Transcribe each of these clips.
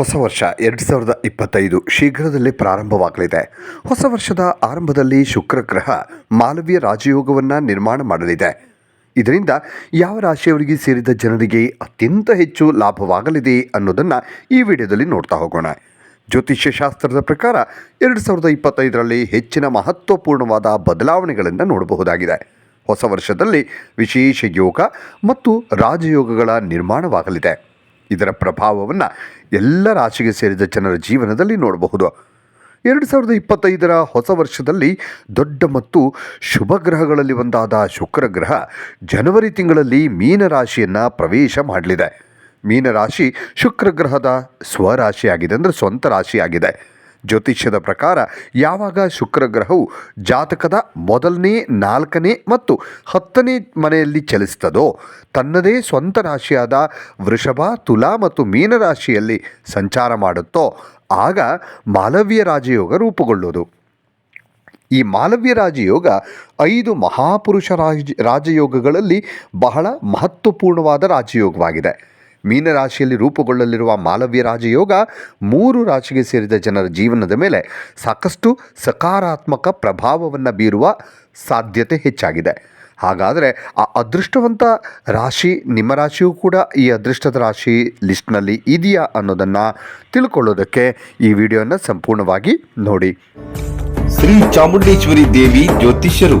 ಹೊಸ ವರ್ಷ ಎರಡು ಸಾವಿರದ ಇಪ್ಪತ್ತೈದು ಶೀಘ್ರದಲ್ಲೇ ಪ್ರಾರಂಭವಾಗಲಿದೆ. ಹೊಸ ವರ್ಷದ ಆರಂಭದಲ್ಲಿ ಶುಕ್ರ ಗ್ರಹ ಮಾಲವೀಯ ರಾಜಯೋಗವನ್ನು ನಿರ್ಮಾಣ ಮಾಡಲಿದೆ. ಇದರಿಂದ ಯಾವ ರಾಶಿಯವರಿಗೆ ಸೇರಿದ ಜನರಿಗೆ ಅತ್ಯಂತ ಹೆಚ್ಚು ಲಾಭವಾಗಲಿದೆ ಅನ್ನೋದನ್ನು ಈ ವಿಡಿಯೋದಲ್ಲಿ ನೋಡ್ತಾ ಹೋಗೋಣ. ಜ್ಯೋತಿಷ್ಯ ಶಾಸ್ತ್ರದ ಪ್ರಕಾರ ಎರಡು ಸಾವಿರದ ಇಪ್ಪತ್ತೈದರಲ್ಲಿ ಹೆಚ್ಚಿನ ಮಹತ್ವಪೂರ್ಣವಾದ ಬದಲಾವಣೆಗಳನ್ನು ನೋಡಬಹುದಾಗಿದೆ. ಹೊಸ ವರ್ಷದಲ್ಲಿ ವಿಶೇಷ ಯೋಗ ಮತ್ತು ರಾಜಯೋಗಗಳ ನಿರ್ಮಾಣವಾಗಲಿದೆ. ಇದರ ಪ್ರಭಾವವನ್ನು ಎಲ್ಲ ರಾಶಿಗೆ ಸೇರಿದ ಜನರ ಜೀವನದಲ್ಲಿ ನೋಡಬಹುದು. ಎರಡು ಸಾವಿರದ ಇಪ್ಪತ್ತೈದರ ಹೊಸ ವರ್ಷದಲ್ಲಿ ದೊಡ್ಡ ಮತ್ತು ಶುಭ ಗ್ರಹಗಳಲ್ಲಿ ಒಂದಾದ ಶುಕ್ರ ಗ್ರಹ ಜನವರಿ ತಿಂಗಳಲ್ಲಿ ಮೀನರಾಶಿಯನ್ನು ಪ್ರವೇಶ ಮಾಡಲಿದೆ. ಮೀನರಾಶಿ ಶುಕ್ರ ಗ್ರಹದ ಸ್ವರಾಶಿಯಾಗಿದೆ ಅಂದರೆ ಸ್ವಂತ ರಾಶಿಯಾಗಿದೆ. ಜ್ಯೋತಿಷ್ಯದ ಪ್ರಕಾರ ಯಾವಾಗ ಶುಕ್ರ ಗ್ರಹವು ಜಾತಕದ ಮೊದಲನೇ, ನಾಲ್ಕನೇ ಮತ್ತು ಹತ್ತನೇ ಮನೆಯಲ್ಲಿ ಚಲಿಸ್ತದೋ ತನ್ನದೇ ಸ್ವಂತ ರಾಶಿಯಾದ ವೃಷಭ, ತುಲಾ ಮತ್ತು ಮೀನರಾಶಿಯಲ್ಲಿ ಸಂಚಾರ ಮಾಡುತ್ತೋ ಆಗ ಮಾಲವ್ಯ ರಾಜಯೋಗ ರೂಪುಗೊಳ್ಳುವುದು. ಈ ಮಾಲವ್ಯ ರಾಜಯೋಗ ಐದು ಮಹಾಪುರುಷ ರಾಜ, ರಾಜಯೋಗಗಳಲ್ಲಿ ಬಹಳ ಮಹತ್ವಪೂರ್ಣವಾದ ರಾಜಯೋಗವಾಗಿದೆ. ಮೀನರಾಶಿಯಲ್ಲಿ ರೂಪುಗೊಳ್ಳಲಿರುವ ಮಾಲವ್ಯ ರಾಜಯೋಗ ಮೂರು ರಾಶಿಗೆ ಸೇರಿದ ಜನರ ಜೀವನದ ಮೇಲೆ ಸಾಕಷ್ಟು ಸಕಾರಾತ್ಮಕ ಪ್ರಭಾವವನ್ನು ಬೀರುವ ಸಾಧ್ಯತೆ ಹೆಚ್ಚಾಗಿದೆ. ಹಾಗಾದರೆ ಆ ಅದೃಷ್ಟವಂತ ರಾಶಿ ನಿಮ್ಮ ರಾಶಿಯೂ ಕೂಡ ಈ ಅದೃಷ್ಟದ ರಾಶಿ ಲಿಸ್ಟ್ನಲ್ಲಿ ಇದೆಯಾ ಅನ್ನೋದನ್ನು ತಿಳ್ಕೊಳ್ಳೋದಕ್ಕೆ ಈ ವಿಡಿಯೋನ ಸಂಪೂರ್ಣವಾಗಿ ನೋಡಿ. ಶ್ರೀ ಚಾಮುಂಡೇಶ್ವರಿ ದೇವಿ ಜ್ಯೋತಿಷ್ಯರು.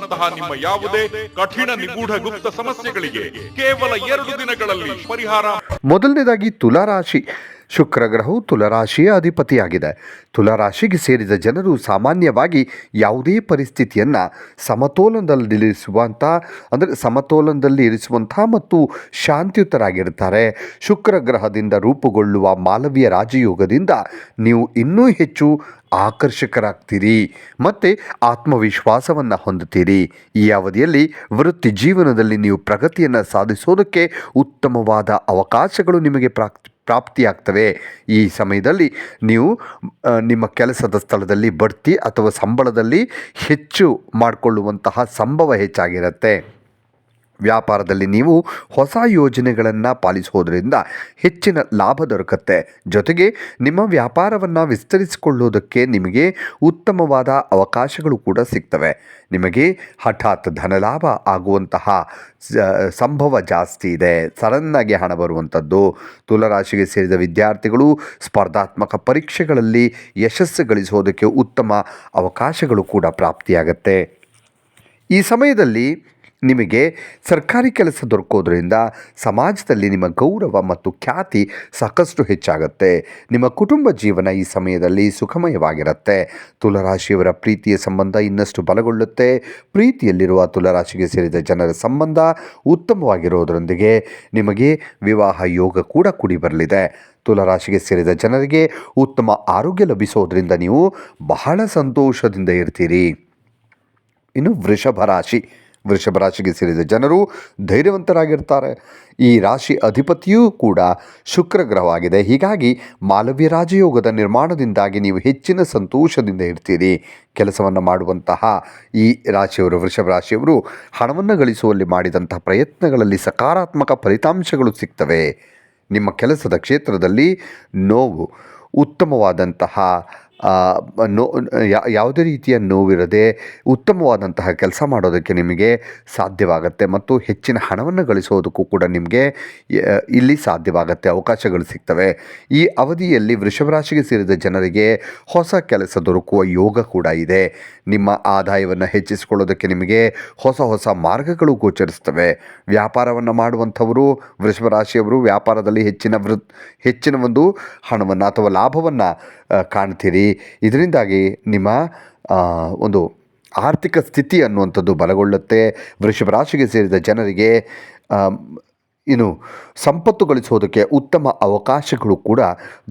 ವಶೀಕರಣದಂತಹ ನಿಮ್ಮ ಯಾವುದೇ ಕಠಿಣ ನಿಗೂಢ ಗುಪ್ತ ಸಮಸ್ಯೆಗಳಿಗೆ ಕೇವಲ ಎರಡು ದಿನಗಳಲ್ಲಿ ಪರಿಹಾರ. ಮೊದಲನೇದಾಗಿ ತುಲಾರಾಶಿ. ಶುಕ್ರ ಗ್ರಹವು ತುಲರಾಶಿಯ ಅಧಿಪತಿಯಾಗಿದೆ. ತುಲರಾಶಿಗೆ ಸೇರಿದ ಜನರು ಸಾಮಾನ್ಯವಾಗಿ ಯಾವುದೇ ಪರಿಸ್ಥಿತಿಯನ್ನು ಸಮತೋಲನದಲ್ಲಿರಿಸುವಂಥ ಅಂದರೆ ಸಮತೋಲನದಲ್ಲಿ ಇರಿಸುವಂಥ ಮತ್ತು ಶಾಂತಿಯುತರಾಗಿರ್ತಾರೆ. ಶುಕ್ರ ಗ್ರಹದಿಂದ ರೂಪುಗೊಳ್ಳುವ ಮಾಲವೀಯ ರಾಜಯೋಗದಿಂದ ನೀವು ಇನ್ನೂ ಹೆಚ್ಚು ಆಕರ್ಷಕರಾಗ್ತೀರಿ ಮತ್ತು ಆತ್ಮವಿಶ್ವಾಸವನ್ನು ಹೊಂದುತ್ತೀರಿ. ಈ ಅವಧಿಯಲ್ಲಿ ವೃತ್ತಿ ಜೀವನದಲ್ಲಿ ನೀವು ಪ್ರಗತಿಯನ್ನು ಸಾಧಿಸೋದಕ್ಕೆ ಉತ್ತಮವಾದ ಅವಕಾಶಗಳು ನಿಮಗೆ ಪ್ರಾಪ್ ಪ್ರಾಪ್ತಿಯಾಗ್ತವೆ. ಈ ಸಮಯದಲ್ಲಿ ನೀವು ನಿಮ್ಮ ಕೆಲಸದ ಸ್ಥಳದಲ್ಲಿ ಬಡ್ತಿ ಅಥವಾ ಸಂಬಳದಲ್ಲಿ ಹೆಚ್ಚು ಮಾಡಿಕೊಳ್ಳುವಂತಹ ಸಂಭವ ಹೆಚ್ಚಾಗಿರುತ್ತೆ. ವ್ಯಾಪಾರದಲ್ಲಿ ನೀವು ಹೊಸ ಯೋಜನೆಗಳನ್ನು ಪಾಲಿಸೋದರಿಂದ ಹೆಚ್ಚಿನ ಲಾಭ ದೊರಕುತ್ತೆ. ಜೊತೆಗೆ ನಿಮ್ಮ ವ್ಯಾಪಾರವನ್ನು ವಿಸ್ತರಿಸಿಕೊಳ್ಳೋದಕ್ಕೆ ನಿಮಗೆ ಉತ್ತಮವಾದ ಅವಕಾಶಗಳು ಕೂಡ ಸಿಗ್ತವೆ. ನಿಮಗೆ ಹಠಾತ್ ಧನಲಾಭ ಆಗುವಂತಹ ಸಂಭವ ಜಾಸ್ತಿ ಇದೆ. ಸಡನ್ನಾಗಿ ಹಣ ಬರುವಂಥದ್ದು, ತುಲರಾಶಿಗೆ ಸೇರಿದ ವಿದ್ಯಾರ್ಥಿಗಳು ಸ್ಪರ್ಧಾತ್ಮಕ ಪರೀಕ್ಷೆಗಳಲ್ಲಿ ಯಶಸ್ಸು ಗಳಿಸೋದಕ್ಕೆ ಉತ್ತಮ ಅವಕಾಶಗಳು ಕೂಡ ಪ್ರಾಪ್ತಿಯಾಗತ್ತೆ. ಈ ಸಮಯದಲ್ಲಿ ನಿಮಗೆ ಸರ್ಕಾರಿ ಕೆಲಸ ದೊರಕೋದ್ರಿಂದ ಸಮಾಜದಲ್ಲಿ ನಿಮ್ಮ ಗೌರವ ಮತ್ತು ಖ್ಯಾತಿ ಸಾಕಷ್ಟು ಹೆಚ್ಚಾಗುತ್ತೆ. ನಿಮ್ಮ ಕುಟುಂಬ ಜೀವನ ಈ ಸಮಯದಲ್ಲಿ ಸುಖಮಯವಾಗಿರುತ್ತೆ. ತುಲರಾಶಿಯವರ ಪ್ರೀತಿಯ ಸಂಬಂಧ ಇನ್ನಷ್ಟು ಬಲಗೊಳ್ಳುತ್ತೆ. ಪ್ರೀತಿಯಲ್ಲಿರುವ ತುಲರಾಶಿಗೆ ಸೇರಿದ ಜನರ ಸಂಬಂಧ ಉತ್ತಮವಾಗಿರೋದರೊಂದಿಗೆ ನಿಮಗೆ ವಿವಾಹ ಯೋಗ ಕೂಡ ಕೂಡಿ ಬರಲಿದೆ. ತುಲರಾಶಿಗೆ ಸೇರಿದ ಜನರಿಗೆ ಉತ್ತಮ ಆರೋಗ್ಯ ಲಭಿಸೋದ್ರಿಂದ ನೀವು ಬಹಳ ಸಂತೋಷದಿಂದ ಇರ್ತೀರಿ. ಇನ್ನು ವೃಷಭ ರಾಶಿ. ವೃಷಭ ರಾಶಿಗೆ ಸೇರಿದ ಜನರು ಧೈರ್ಯವಂತರಾಗಿರ್ತಾರೆ. ಈ ರಾಶಿ ಅಧಿಪತಿಯೂ ಕೂಡ ಶುಕ್ರ ಗ್ರಹವಾಗಿದೆ. ಹೀಗಾಗಿ ಮಾಲವ್ಯ ರಾಜಯೋಗದ ನಿರ್ಮಾಣದಿಂದಾಗಿ ನೀವು ಹೆಚ್ಚಿನ ಸಂತೋಷದಿಂದ ಇರ್ತೀರಿ. ಕೆಲಸವನ್ನು ಮಾಡುವಂತಹ ಈ ರಾಶಿಯವರು, ವೃಷಭ ರಾಶಿಯವರು ಹಣವನ್ನು ಗಳಿಸುವಲ್ಲಿ ಮಾಡಿದಂತಹ ಪ್ರಯತ್ನಗಳಲ್ಲಿ ಸಕಾರಾತ್ಮಕ ಫಲಿತಾಂಶಗಳು ಸಿಗ್ತವೆ. ನಿಮ್ಮ ಕೆಲಸದ ಕ್ಷೇತ್ರದಲ್ಲಿ ನೋವು, ಉತ್ತಮವಾದಂತಹ ನೋ ಯಾವುದೇ ರೀತಿಯ ನೋವಿರದೆ ಉತ್ತಮವಾದಂತಹ ಕೆಲಸ ಮಾಡೋದಕ್ಕೆ ನಿಮಗೆ ಸಾಧ್ಯವಾಗುತ್ತೆ ಮತ್ತು ಹೆಚ್ಚಿನ ಹಣವನ್ನು ಗಳಿಸೋದಕ್ಕೂ ಕೂಡ ನಿಮಗೆ ಇಲ್ಲಿ ಸಾಧ್ಯವಾಗುತ್ತೆ, ಅವಕಾಶಗಳು ಸಿಗ್ತವೆ. ಈ ಅವಧಿಯಲ್ಲಿ ವೃಷಭ ರಾಶಿಗೆ ಸೇರಿದ ಜನರಿಗೆ ಹೊಸ ಕೆಲಸ ದೊರಕುವ ಯೋಗ ಕೂಡ ಇದೆ. ನಿಮ್ಮ ಆದಾಯವನ್ನು ಹೆಚ್ಚಿಸಿಕೊಳ್ಳೋದಕ್ಕೆ ನಿಮಗೆ ಹೊಸ ಹೊಸ ಮಾರ್ಗಗಳು ಗೋಚರಿಸ್ತವೆ ವ್ಯಾಪಾರವನ್ನು ಮಾಡುವಂಥವರು ವೃಷಭ ರಾಶಿಯವರು ವ್ಯಾಪಾರದಲ್ಲಿ ಹೆಚ್ಚಿನ ಹೆಚ್ಚಿನ ಒಂದು ಹಣವನ್ನು ಅಥವಾ ಲಾಭವನ್ನು ಕಾಣ್ತೀರಿ. ಇದರಿಂದಾಗಿ ನಿಮ್ಮ ಒಂದು ಆರ್ಥಿಕ ಸ್ಥಿತಿ ಅನ್ನುವಂಥದ್ದು ಬಲಗೊಳ್ಳುತ್ತೆ. ವೃಷಭ ರಾಶಿಗೆ ಸೇರಿದ ಜನರಿಗೆ ಇನ್ನು ಸಂಪತ್ತು ಗಳಿಸೋದಕ್ಕೆ ಉತ್ತಮ ಅವಕಾಶಗಳು ಕೂಡ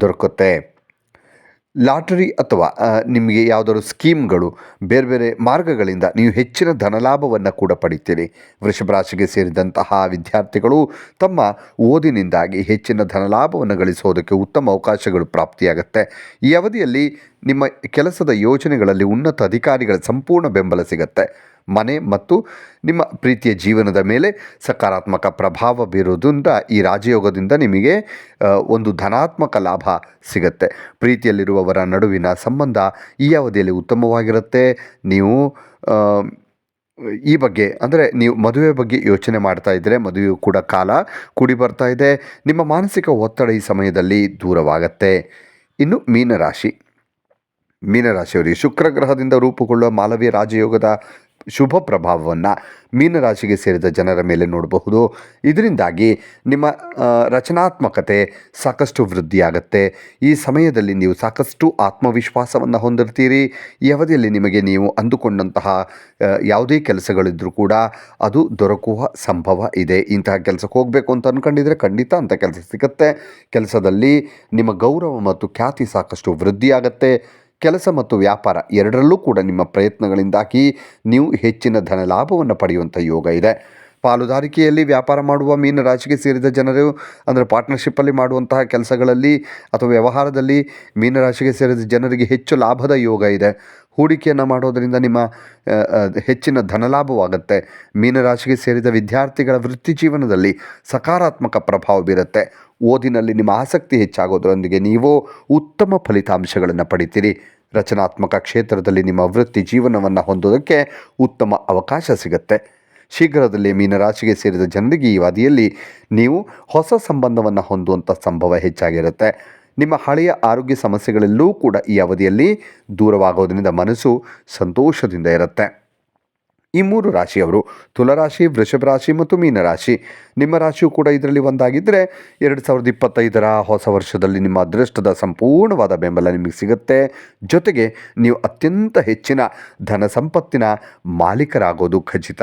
ದೊರಕುತ್ತೆ. ಲಾಟರಿ ಅಥವಾ ನಿಮಗೆ ಯಾವುದಾದ್ರು ಸ್ಕೀಮ್ಗಳು ಬೇರೆ ಬೇರೆ ಮಾರ್ಗಗಳಿಂದ ನೀವು ಹೆಚ್ಚಿನ ಧನಲಾಭವನ್ನು ಕೂಡ ಪಡಿತೀರಿ. ವೃಷಭ ರಾಶಿಗೆ ಸೇರಿದಂತಹ ವಿದ್ಯಾರ್ಥಿಗಳು ತಮ್ಮ ಓದಿನಿಂದಾಗಿ ಹೆಚ್ಚಿನ ಧನಲಾಭವನ್ನು ಗಳಿಸೋದಕ್ಕೆ ಉತ್ತಮ ಅವಕಾಶಗಳು ಪ್ರಾಪ್ತಿಯಾಗುತ್ತೆ. ಈ ಅವಧಿಯಲ್ಲಿ ನಿಮ್ಮ ಕೆಲಸದ ಯೋಜನೆಗಳಲ್ಲಿ ಉನ್ನತ ಅಧಿಕಾರಿಗಳ ಸಂಪೂರ್ಣ ಬೆಂಬಲ ಸಿಗುತ್ತೆ. ಮನೆ ಮತ್ತು ನಿಮ್ಮ ಪ್ರೀತಿಯ ಜೀವನದ ಮೇಲೆ ಸಕಾರಾತ್ಮಕ ಪ್ರಭಾವ ಬೀರೋದ್ರಿಂದ ಈ ರಾಜಯೋಗದಿಂದ ನಿಮಗೆ ಒಂದು ಧನಾತ್ಮಕ ಲಾಭ ಸಿಗುತ್ತೆ. ಪ್ರೀತಿಯಲ್ಲಿರುವವರ ನಡುವಿನ ಸಂಬಂಧ ಈ ಅವಧಿಯಲ್ಲಿ ಉತ್ತಮವಾಗಿರುತ್ತೆ. ನೀವು ಈ ಬಗ್ಗೆ, ಅಂದರೆ ನೀವು ಮದುವೆ ಬಗ್ಗೆ ಯೋಚನೆ ಮಾಡ್ತಾ ಇದ್ದರೆ ಮದುವೆಯು ಕೂಡ ಕಾಲ ಕೂಡಿ ಬರ್ತಾ ಇದೆ. ನಿಮ್ಮ ಮಾನಸಿಕ ಒತ್ತಡ ಈ ಸಮಯದಲ್ಲಿ ದೂರವಾಗತ್ತೆ. ಇನ್ನು ಮೀನರಾಶಿ. ಮೀನರಾಶಿಯವರಿಗೆ ಶುಕ್ರ ಗ್ರಹದಿಂದ ರೂಪುಗೊಳ್ಳುವ ಮಾಲವೀಯ ರಾಜಯೋಗದ ಶುಭ ಪ್ರಭಾವವನ್ನು ಮೀನರಾಶಿಗೆ ಸೇರಿದ ಜನರ ಮೇಲೆ ನೋಡಬಹುದು. ಇದರಿಂದಾಗಿ ನಿಮ್ಮ ರಚನಾತ್ಮಕತೆ ಸಾಕಷ್ಟು ವೃದ್ಧಿಯಾಗುತ್ತೆ. ಈ ಸಮಯದಲ್ಲಿ ನೀವು ಸಾಕಷ್ಟು ಆತ್ಮವಿಶ್ವಾಸವನ್ನು ಹೊಂದಿರ್ತೀರಿ. ಈ ಅವಧಿಯಲ್ಲಿ ನಿಮಗೆ ನೀವು ಅಂದುಕೊಂಡಂತಹ ಯಾವುದೇ ಕೆಲಸಗಳಿದ್ದರೂ ಕೂಡ ಅದು ದೊರಕುವ ಸಂಭವ ಇದೆ. ಇಂತಹ ಕೆಲಸಕ್ಕೆ ಹೋಗಬೇಕು ಅಂತ ಅಂದ್ಕೊಂಡಿದ್ರೆ ಖಂಡಿತ ಅಂಥ ಕೆಲಸ ಸಿಗುತ್ತೆ. ಕೆಲಸದಲ್ಲಿ ನಿಮ್ಮ ಗೌರವ ಮತ್ತು ಖ್ಯಾತಿ ಸಾಕಷ್ಟು ವೃದ್ಧಿಯಾಗತ್ತೆ. ಕೆಲಸ ಮತ್ತು ವ್ಯಾಪಾರ ಎರಡರಲ್ಲೂ ಕೂಡ ನಿಮ್ಮ ಪ್ರಯತ್ನಗಳಿಂದಾಗಿ ನೀವು ಹೆಚ್ಚಿನ ಧನ ಲಾಭವನ್ನು ಪಡೆಯುವಂಥ ಯೋಗ ಇದೆ. ಪಾಲುದಾರಿಕೆಯಲ್ಲಿ ವ್ಯಾಪಾರ ಮಾಡುವ ಮೀನರಾಶಿಗೆ ಸೇರಿದ ಜನರು, ಅಂದರೆ ಪಾರ್ಟ್ನರ್ಶಿಪ್ಪಲ್ಲಿ ಮಾಡುವಂತಹ ಕೆಲಸಗಳಲ್ಲಿ ಅಥವಾ ವ್ಯವಹಾರದಲ್ಲಿ ಮೀನರಾಶಿಗೆ ಸೇರಿದ ಜನರಿಗೆ ಹೆಚ್ಚು ಲಾಭದ ಯೋಗ ಇದೆ. ಹೂಡಿಕೆಯನ್ನು ಮಾಡೋದರಿಂದ ನಿಮ್ಮ ಹೆಚ್ಚಿನ ಧನಲಾಭವಾಗುತ್ತೆ. ಮೀನರಾಶಿಗೆ ಸೇರಿದ ವಿದ್ಯಾರ್ಥಿಗಳ ವೃತ್ತಿ ಜೀವನದಲ್ಲಿ ಸಕಾರಾತ್ಮಕ ಪ್ರಭಾವ ಬೀರುತ್ತೆ. ಓದಿನಲ್ಲಿ ನಿಮ್ಮ ಆಸಕ್ತಿ ಹೆಚ್ಚಾಗೋದರೊಂದಿಗೆ ನೀವು ಉತ್ತಮ ಫಲಿತಾಂಶಗಳನ್ನು ಪಡಿತೀರಿ. ರಚನಾತ್ಮಕ ಕ್ಷೇತ್ರದಲ್ಲಿ ನಿಮ್ಮ ವೃತ್ತಿ ಜೀವನವನ್ನು ಹೊಂದೋದಕ್ಕೆ ಉತ್ತಮ ಅವಕಾಶ ಸಿಗುತ್ತೆ. ಶೀಘ್ರದಲ್ಲಿ ಮೀನರಾಶಿಗೆ ಸೇರಿದ ಜನರಿಗೆ ಈ ವಾದಿಯಲ್ಲಿ ನೀವು ಹೊಸ ಸಂಬಂಧವನ್ನು ಹೊಂದುವಂಥ ಸಂಭವ ಹೆಚ್ಚಾಗಿರುತ್ತೆ. ನಿಮ್ಮ ಹಳೆಯ ಆರೋಗ್ಯ ಸಮಸ್ಯೆಗಳೆಲ್ಲೂ ಕೂಡ ಈ ಅವಧಿಯಲ್ಲಿ ದೂರವಾಗೋದರಿಂದ ಮನಸ್ಸು ಸಂತೋಷದಿಂದ ಇರುತ್ತೆ. ಈ ಮೂರು ರಾಶಿಯವರು ತುಲರಾಶಿ, ವೃಷಭ ರಾಶಿ ಮತ್ತು ಮೀನರಾಶಿ ನಿಮ್ಮ ರಾಶಿಯು ಕೂಡ ಇದರಲ್ಲಿ ಒಂದಾಗಿದ್ದರೆ ಎರಡು ಸಾವಿರದ ಇಪ್ಪತ್ತೈದರ ಹೊಸ ವರ್ಷದಲ್ಲಿ ನಿಮ್ಮ ಅದೃಷ್ಟದ ಸಂಪೂರ್ಣವಾದ ಬೆಂಬಲ ನಿಮಗೆ ಸಿಗುತ್ತೆ. ಜೊತೆಗೆ ನೀವು ಅತ್ಯಂತ ಹೆಚ್ಚಿನ ಧನ ಸಂಪತ್ತಿನ ಮಾಲೀಕರಾಗೋದು ಖಚಿತ.